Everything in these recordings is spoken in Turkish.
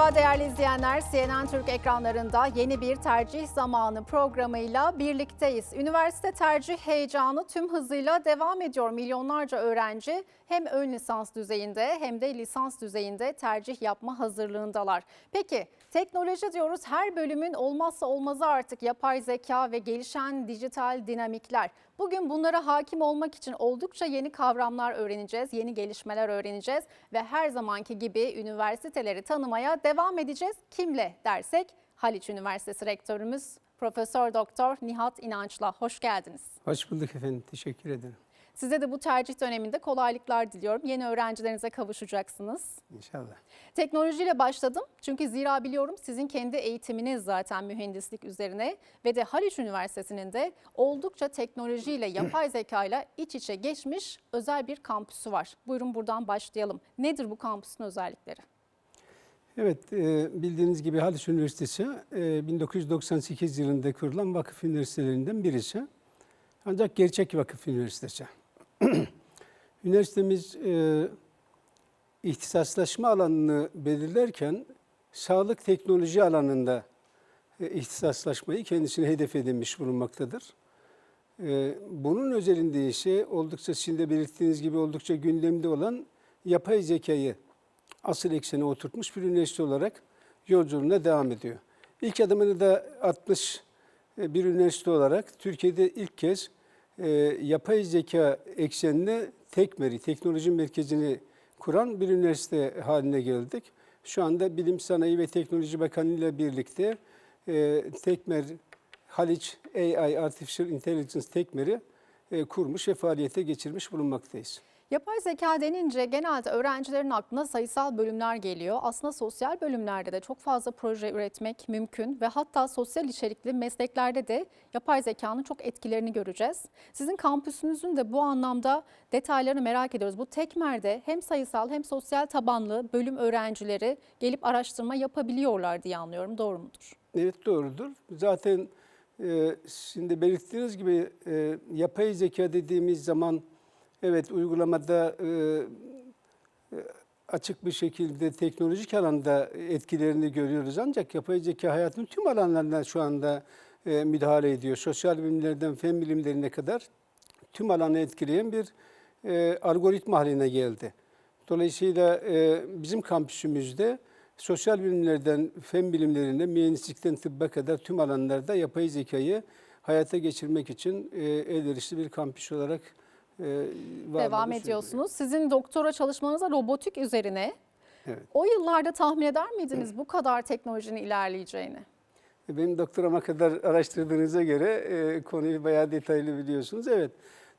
Merhaba değerli izleyenler. CNN Türk ekranlarında yeni bir tercih zamanı programıyla birlikteyiz. Üniversite tercih heyecanı tüm hızıyla devam ediyor. Milyonlarca öğrenci hem ön lisans düzeyinde hem de lisans düzeyinde tercih yapma hazırlığındalar. Peki teknoloji diyoruz her bölümün olmazsa olmazı artık yapay zeka ve gelişen dijital dinamikler. Bugün bunlara hakim olmak için oldukça yeni kavramlar öğreneceğiz, yeni gelişmeler öğreneceğiz ve her zamanki gibi üniversiteleri tanımaya devam edeceğiz. Kimle dersek Haliç Üniversitesi Rektörümüz Profesör Doktor Nihat İnanç'la hoş geldiniz. Hoş bulduk efendim. Teşekkür ederim. Size de bu tercih döneminde kolaylıklar diliyorum. Yeni öğrencilerinize kavuşacaksınız. İnşallah. Teknolojiyle başladım çünkü zira biliyorum sizin kendi eğitiminiz zaten mühendislik üzerine ve de Haliç Üniversitesi'nin de oldukça teknolojiyle, yapay zekayla iç içe geçmiş özel bir kampüsü var. Buyurun buradan başlayalım. Nedir bu kampüsün özellikleri? Evet, e, bildiğiniz gibi Haliç Üniversitesi e, 1998 yılında kurulan vakıf üniversitelerinden birisi. Ancak gerçek vakıf üniversitesi. Üniversitemiz e, ihtisaslaşma alanını belirlerken sağlık teknoloji alanında e, ihtisaslaşmayı kendisine hedef edinmiş bulunmaktadır. E, bunun özelinde ise oldukça sizin de belirttiğiniz gibi oldukça gündemde olan yapay zekayı asıl eksene oturtmuş bir üniversite olarak yolculuğuna devam ediyor. İlk adımını da atmış e, bir üniversite olarak Türkiye'de ilk kez e, yapay zeka eksenine TEKMER'i, teknoloji merkezini kuran bir üniversite haline geldik. Şu anda Bilim, Sanayi ve Teknoloji Bakanı ile birlikte e, TEKMER, Haliç AI, Artificial Intelligence TEKMER'i e, kurmuş ve faaliyete geçirmiş bulunmaktayız. Yapay zeka denince genelde öğrencilerin aklına sayısal bölümler geliyor. Aslında sosyal bölümlerde de çok fazla proje üretmek mümkün ve hatta sosyal içerikli mesleklerde de yapay zekanın çok etkilerini göreceğiz. Sizin kampüsünüzün de bu anlamda detaylarını merak ediyoruz. Bu Tekmer'de hem sayısal hem sosyal tabanlı bölüm öğrencileri gelip araştırma yapabiliyorlar diye anlıyorum. Doğru mudur? Evet doğrudur. Zaten e, şimdi belirttiğiniz gibi e, yapay zeka dediğimiz zaman evet uygulamada e, e, açık bir şekilde teknolojik alanda etkilerini görüyoruz. Ancak yapay zeka hayatın tüm alanlarına şu anda e, müdahale ediyor. Sosyal bilimlerden fen bilimlerine kadar tüm alanı etkileyen bir e, algoritma haline geldi. Dolayısıyla bizim kampüsümüzde sosyal bilimlerden fen bilimlerine, mühendislikten tıbba kadar tüm alanlarda yapay zekayı hayata geçirmek için elverişli bir kampüs olarak Devam sürdürüyor. ediyorsunuz. Sizin doktora çalışmanıza robotik üzerine. Evet. O yıllarda tahmin eder miydiniz bu kadar teknolojinin ilerleyeceğini? Benim doktorama kadar araştırdığınıza göre e, konuyu bayağı detaylı biliyorsunuz. Evet,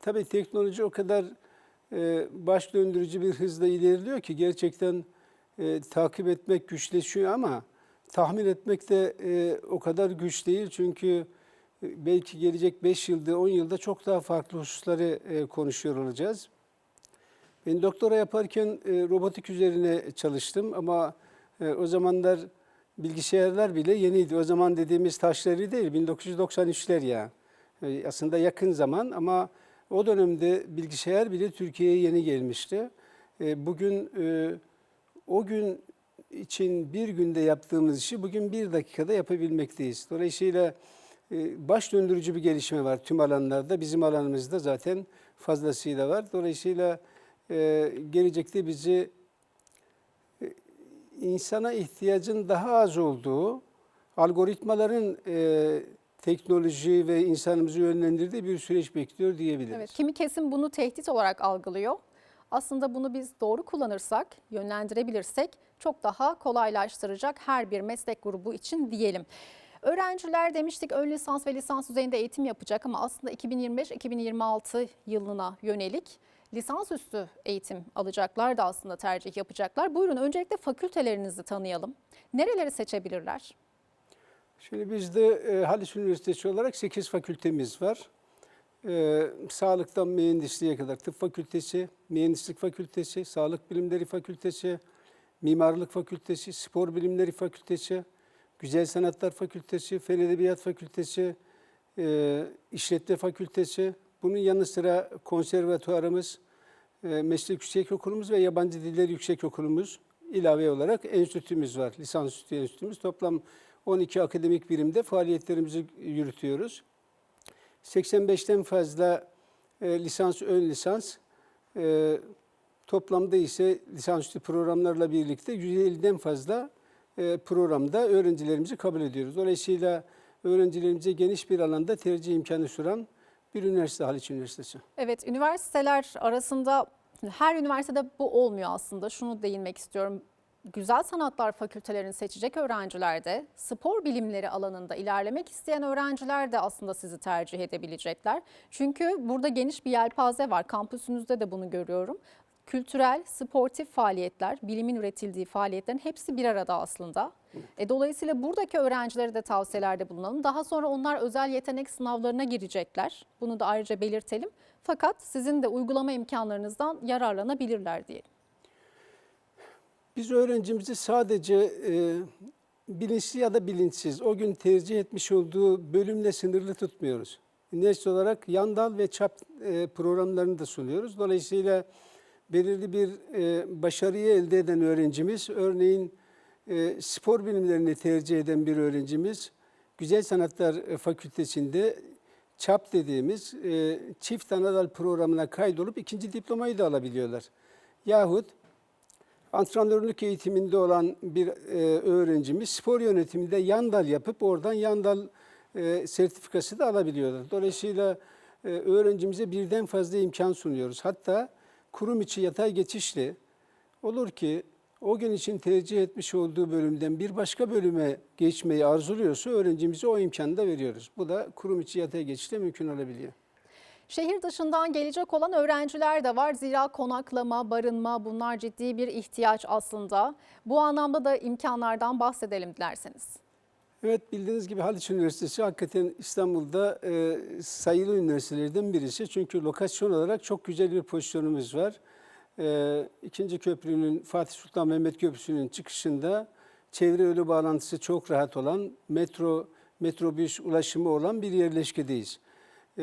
tabii teknoloji o kadar e, baş döndürücü bir hızla ilerliyor ki gerçekten e, takip etmek güçleşiyor ama tahmin etmek de e, o kadar güç değil. Çünkü e, belki gelecek 5 yılda, 10 yılda çok daha farklı hususları e, konuşuyor olacağız. Ben doktora yaparken e, robotik üzerine çalıştım ama e, o zamanlar bilgisayarlar bile yeniydi. O zaman dediğimiz taşları değil, 1993'ler ya. Aslında yakın zaman ama o dönemde bilgisayar bile Türkiye'ye yeni gelmişti. Bugün o gün için bir günde yaptığımız işi bugün bir dakikada yapabilmekteyiz. Dolayısıyla baş döndürücü bir gelişme var tüm alanlarda. Bizim alanımızda zaten fazlasıyla var. Dolayısıyla e, gelecekte bizi e, insana ihtiyacın daha az olduğu, algoritmaların e, teknoloji ve insanımızı yönlendirdiği bir süreç bekliyor diyebiliriz. Evet, kimi kesim bunu tehdit olarak algılıyor. Aslında bunu biz doğru kullanırsak, yönlendirebilirsek çok daha kolaylaştıracak her bir meslek grubu için diyelim. Öğrenciler demiştik ön lisans ve lisans düzeyinde eğitim yapacak ama aslında 2025-2026 yılına yönelik lisansüstü eğitim alacaklar da aslında tercih yapacaklar. Buyurun öncelikle fakültelerinizi tanıyalım. Nereleri seçebilirler? Şimdi bizde e, Haliç Üniversitesi olarak 8 fakültemiz var. E, sağlıktan mühendisliğe kadar tıp fakültesi, mühendislik fakültesi, sağlık bilimleri fakültesi, mimarlık fakültesi, spor bilimleri fakültesi, güzel sanatlar fakültesi, fen edebiyat fakültesi, e, işletme fakültesi, bunun yanı sıra konservatuarımız, e, meslek yüksekokulumuz ve yabancı diller yüksekokulumuz ilave olarak enstitümüz var. Lisansüstü enstitümüz. Toplam 12 akademik birimde faaliyetlerimizi yürütüyoruz. 85'ten fazla e, lisans, ön lisans, e, toplamda ise lisansüstü programlarla birlikte 150'den fazla programda öğrencilerimizi kabul ediyoruz. Dolayısıyla öğrencilerimize geniş bir alanda tercih imkanı sunan bir üniversite Haliç Üniversitesi. Evet, üniversiteler arasında her üniversitede bu olmuyor aslında. Şunu değinmek istiyorum. Güzel sanatlar fakültelerini seçecek öğrenciler de spor bilimleri alanında ilerlemek isteyen öğrenciler de aslında sizi tercih edebilecekler. Çünkü burada geniş bir yelpaze var. Kampüsünüzde de bunu görüyorum. Kültürel, sportif faaliyetler, bilimin üretildiği faaliyetlerin hepsi bir arada aslında. E, dolayısıyla buradaki öğrencilere de tavsiyelerde bulunalım. Daha sonra onlar özel yetenek sınavlarına girecekler. Bunu da ayrıca belirtelim. Fakat sizin de uygulama imkanlarınızdan yararlanabilirler diye. Biz öğrencimizi sadece e, bilinçli ya da bilinçsiz o gün tercih etmiş olduğu bölümle sınırlı tutmuyoruz. Üniversite olarak yan dal ve çap e, programlarını da sunuyoruz. Dolayısıyla belirli bir e, başarıyı elde eden öğrencimiz, örneğin e, spor bilimlerini tercih eden bir öğrencimiz, Güzel Sanatlar e, Fakültesinde çap dediğimiz e, çift anadal programına kaydolup ikinci diplomayı da alabiliyorlar. Yahut antrenörlük eğitiminde olan bir e, öğrencimiz spor yönetiminde yan dal yapıp oradan yan dal e, sertifikası da alabiliyorlar. Dolayısıyla e, öğrencimize birden fazla imkan sunuyoruz. Hatta kurum içi yatay geçişli olur ki o gün için tercih etmiş olduğu bölümden bir başka bölüme geçmeyi arzuluyorsa öğrencimize o imkanı da veriyoruz. Bu da kurum içi yatay geçişle mümkün olabiliyor. Şehir dışından gelecek olan öğrenciler de var. Zira konaklama, barınma bunlar ciddi bir ihtiyaç aslında. Bu anlamda da imkanlardan bahsedelim dilerseniz. Evet bildiğiniz gibi Haliç Üniversitesi hakikaten İstanbul'da e, sayılı üniversitelerden birisi. Çünkü lokasyon olarak çok güzel bir pozisyonumuz var. E, ikinci köprünün Fatih Sultan Mehmet Köprüsü'nün çıkışında çevre yolu bağlantısı çok rahat olan metro metrobüs ulaşımı olan bir yerleşkedeyiz. E,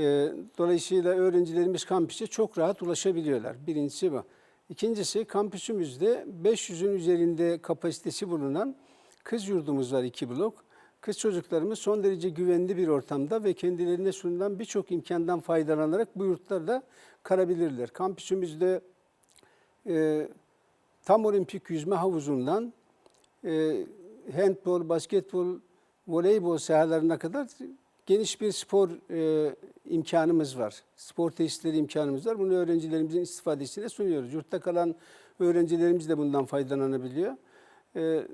dolayısıyla öğrencilerimiz kampüse çok rahat ulaşabiliyorlar. Birincisi bu. İkincisi kampüsümüzde 500'ün üzerinde kapasitesi bulunan kız yurdumuz var iki blok. Kız çocuklarımız son derece güvenli bir ortamda ve kendilerine sunulan birçok imkandan faydalanarak bu yurtlarda kalabilirler. Kampüsümüzde e, tam olimpik yüzme havuzundan e, handbol, basketbol, voleybol sahalarına kadar geniş bir spor e, imkanımız var. Spor tesisleri imkanımız var. Bunu öğrencilerimizin istifadesine sunuyoruz. Yurtta kalan öğrencilerimiz de bundan faydalanabiliyor. E,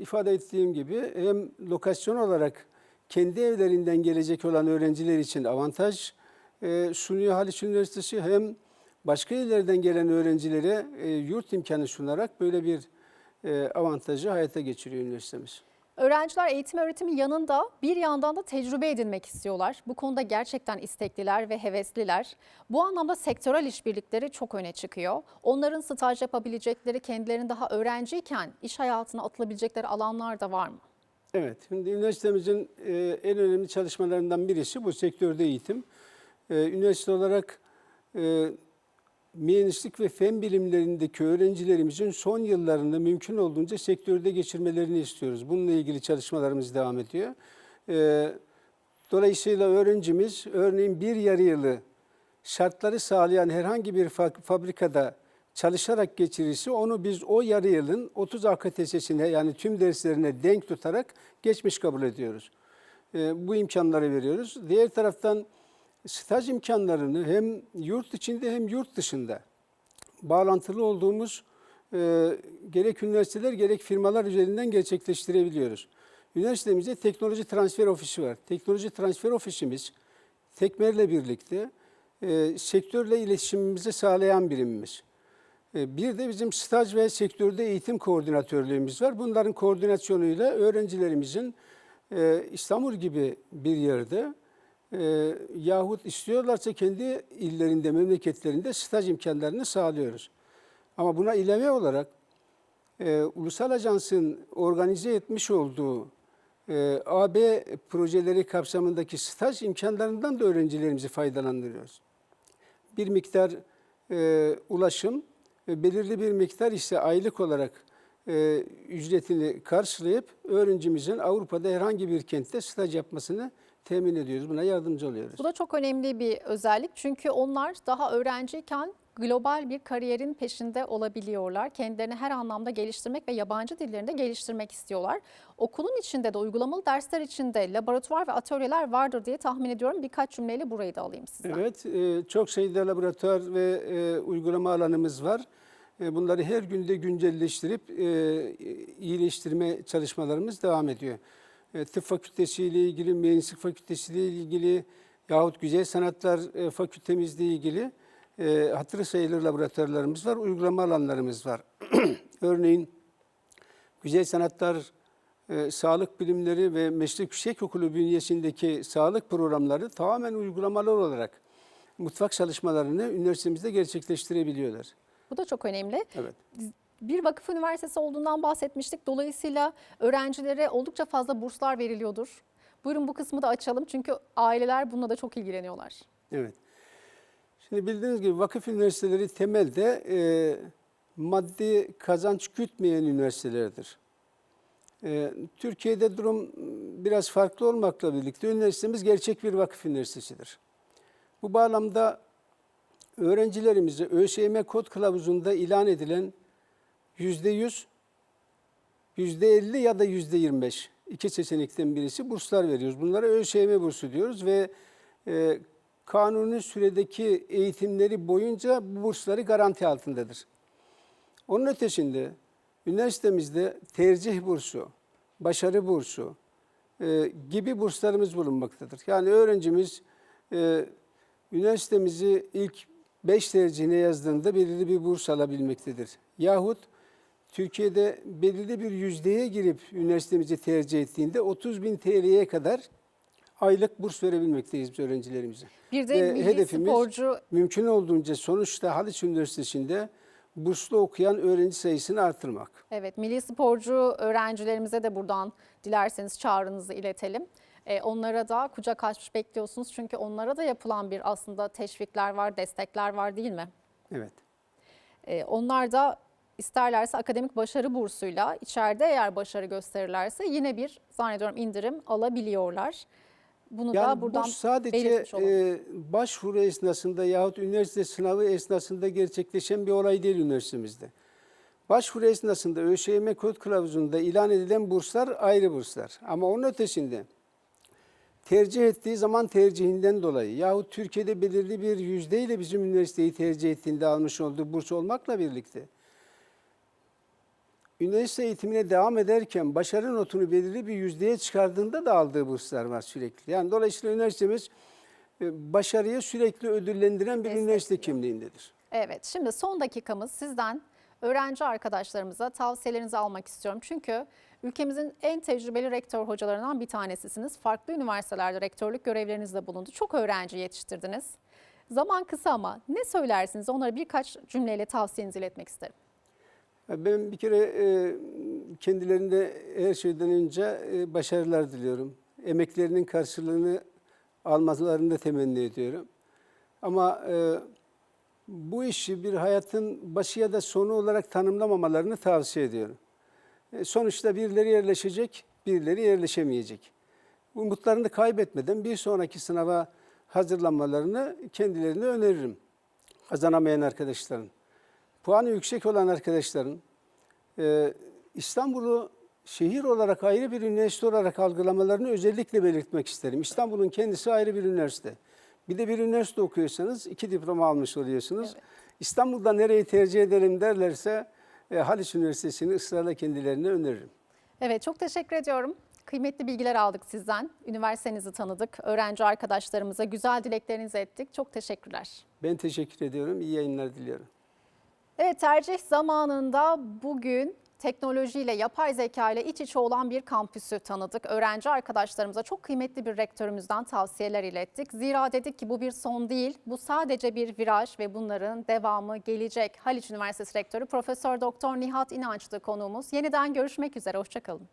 ifade ettiğim gibi hem lokasyon olarak kendi evlerinden gelecek olan öğrenciler için avantaj e, sunuyor Haliç Üniversitesi hem başka illerden gelen öğrencilere e, yurt imkanı sunarak böyle bir e, avantajı hayata geçiriyor üniversitemiz. Öğrenciler eğitim öğretimi yanında bir yandan da tecrübe edinmek istiyorlar. Bu konuda gerçekten istekliler ve hevesliler. Bu anlamda sektörel işbirlikleri çok öne çıkıyor. Onların staj yapabilecekleri, kendilerini daha öğrenciyken iş hayatına atılabilecekleri alanlar da var mı? Evet, şimdi üniversitemizin e, en önemli çalışmalarından birisi bu sektörde eğitim. E, üniversite olarak e, mühendislik ve fen bilimlerindeki öğrencilerimizin son yıllarında mümkün olduğunca sektörde geçirmelerini istiyoruz. Bununla ilgili çalışmalarımız devam ediyor. E, dolayısıyla öğrencimiz örneğin bir yarı yılı şartları sağlayan herhangi bir fa- fabrikada çalışarak geçirirse onu biz o yarı yılın 30 AKTS'sine yani tüm derslerine denk tutarak geçmiş kabul ediyoruz. E, bu imkanları veriyoruz. Diğer taraftan staj imkanlarını hem yurt içinde hem yurt dışında bağlantılı olduğumuz e, gerek üniversiteler gerek firmalar üzerinden gerçekleştirebiliyoruz. Üniversitemizde teknoloji transfer ofisi var. Teknoloji transfer ofisimiz Tekmer'le birlikte e, sektörle iletişimimizi sağlayan birimimiz. E, bir de bizim staj ve sektörde eğitim koordinatörlüğümüz var. Bunların koordinasyonuyla öğrencilerimizin e, İstanbul gibi bir yerde e, yahut istiyorlarsa kendi illerinde, memleketlerinde staj imkanlarını sağlıyoruz. Ama buna ilave olarak e, Ulusal Ajans'ın organize etmiş olduğu e, AB projeleri kapsamındaki staj imkanlarından da öğrencilerimizi faydalandırıyoruz. Bir miktar e, ulaşım ve belirli bir miktar ise aylık olarak e, ücretini karşılayıp öğrencimizin Avrupa'da herhangi bir kentte staj yapmasını temin ediyoruz. Buna yardımcı oluyoruz. Bu da çok önemli bir özellik çünkü onlar daha öğrenciyken global bir kariyerin peşinde olabiliyorlar. Kendilerini her anlamda geliştirmek ve yabancı dillerini de geliştirmek istiyorlar. Okulun içinde de uygulamalı dersler içinde laboratuvar ve atölyeler vardır diye tahmin ediyorum. Birkaç cümleyle burayı da alayım sizden. Evet, e, çok sayıda laboratuvar ve e, uygulama alanımız var. E, Bunları her günde güncelleştirip iyileştirme çalışmalarımız devam ediyor. E, Tıp fakültesi ile ilgili, mühendislik fakültesi ile ilgili yahut güzel sanatlar e, fakültemizle ilgili e, hatırı sayılır laboratuvarlarımız var, uygulama alanlarımız var. Örneğin Güzel Sanatlar e, Sağlık Bilimleri ve Meslek Yüksekokulu bünyesindeki sağlık programları tamamen uygulamalar olarak mutfak çalışmalarını üniversitemizde gerçekleştirebiliyorlar. Bu da çok önemli. Evet. Bir vakıf üniversitesi olduğundan bahsetmiştik. Dolayısıyla öğrencilere oldukça fazla burslar veriliyordur. Buyurun bu kısmı da açalım çünkü aileler bununla da çok ilgileniyorlar. Evet. Şimdi bildiğiniz gibi vakıf üniversiteleri temelde e, maddi kazanç gütmeyen üniversitelerdir. E, Türkiye'de durum biraz farklı olmakla birlikte üniversitemiz gerçek bir vakıf üniversitesidir. Bu bağlamda öğrencilerimize ÖSYM kod kılavuzunda ilan edilen yüzde yüz, yüzde elli ya da yüzde yirmi beş iki seçenekten birisi burslar veriyoruz. Bunlara ÖSYM bursu diyoruz ve e, kanuni süredeki eğitimleri boyunca bu bursları garanti altındadır. Onun ötesinde üniversitemizde tercih bursu, başarı bursu e, gibi burslarımız bulunmaktadır. Yani öğrencimiz e, üniversitemizi ilk 5 tercihine yazdığında belirli bir burs alabilmektedir. Yahut Türkiye'de belirli bir yüzdeye girip üniversitemizi tercih ettiğinde 30 bin TL'ye kadar aylık burs verebilmekteyiz biz öğrencilerimize. Bir de Ve milli hedefimiz sporcu mümkün olduğunca sonuçta Haliç Üniversitesi'nde burslu okuyan öğrenci sayısını artırmak. Evet, milli sporcu öğrencilerimize de buradan dilerseniz çağrınızı iletelim. Ee, onlara da kucak açmış bekliyorsunuz çünkü onlara da yapılan bir aslında teşvikler var, destekler var değil mi? Evet. Ee, onlar da isterlerse akademik başarı bursuyla içeride eğer başarı gösterirlerse yine bir zannediyorum indirim alabiliyorlar. Bunu da Yani buradan bu sadece e, başvuru esnasında yahut üniversite sınavı esnasında gerçekleşen bir olay değil üniversitemizde. Başvuru esnasında ÖSYM kod kılavuzunda ilan edilen burslar ayrı burslar. Ama onun ötesinde tercih ettiği zaman tercihinden dolayı yahut Türkiye'de belirli bir yüzdeyle bizim üniversiteyi tercih ettiğinde almış olduğu burs olmakla birlikte üniversite eğitimine devam ederken başarı notunu belirli bir yüzdeye çıkardığında da aldığı burslar var sürekli. Yani dolayısıyla üniversitemiz e, başarıyı sürekli ödüllendiren bir üniversite kimliğindedir. Evet, şimdi son dakikamız sizden öğrenci arkadaşlarımıza tavsiyelerinizi almak istiyorum. Çünkü ülkemizin en tecrübeli rektör hocalarından bir tanesisiniz. Farklı üniversitelerde rektörlük görevlerinizde bulundu. Çok öğrenci yetiştirdiniz. Zaman kısa ama ne söylersiniz? Onlara birkaç cümleyle tavsiyenizi iletmek isterim. Ben bir kere e, kendilerinde her şeyden önce e, başarılar diliyorum. Emeklerinin karşılığını almalarını da temenni ediyorum. Ama e, bu işi bir hayatın başı ya da sonu olarak tanımlamamalarını tavsiye ediyorum. Sonuçta birileri yerleşecek, birileri yerleşemeyecek. Umutlarını kaybetmeden bir sonraki sınava hazırlanmalarını kendilerine öneririm. Kazanamayan arkadaşların puanı yüksek olan arkadaşların e, İstanbul'u şehir olarak ayrı bir üniversite olarak algılamalarını özellikle belirtmek isterim. İstanbul'un kendisi ayrı bir üniversite. Bir de bir üniversite okuyorsanız iki diploma almış oluyorsunuz. İstanbul'da nereyi tercih edelim derlerse e, Haliç Üniversitesi'ni ısrarla kendilerine öneririm. Evet, çok teşekkür ediyorum. Kıymetli bilgiler aldık sizden. Üniversitenizi tanıdık. Öğrenci arkadaşlarımıza güzel dileklerinizi ettik. Çok teşekkürler. Ben teşekkür ediyorum. İyi yayınlar diliyorum. Evet tercih zamanında bugün teknolojiyle, yapay zeka ile iç içe olan bir kampüsü tanıdık. Öğrenci arkadaşlarımıza çok kıymetli bir rektörümüzden tavsiyeler ilettik. Zira dedik ki bu bir son değil, bu sadece bir viraj ve bunların devamı gelecek. Haliç Üniversitesi Rektörü Profesör Doktor Nihat İnanç'tı konuğumuz. Yeniden görüşmek üzere, hoşçakalın.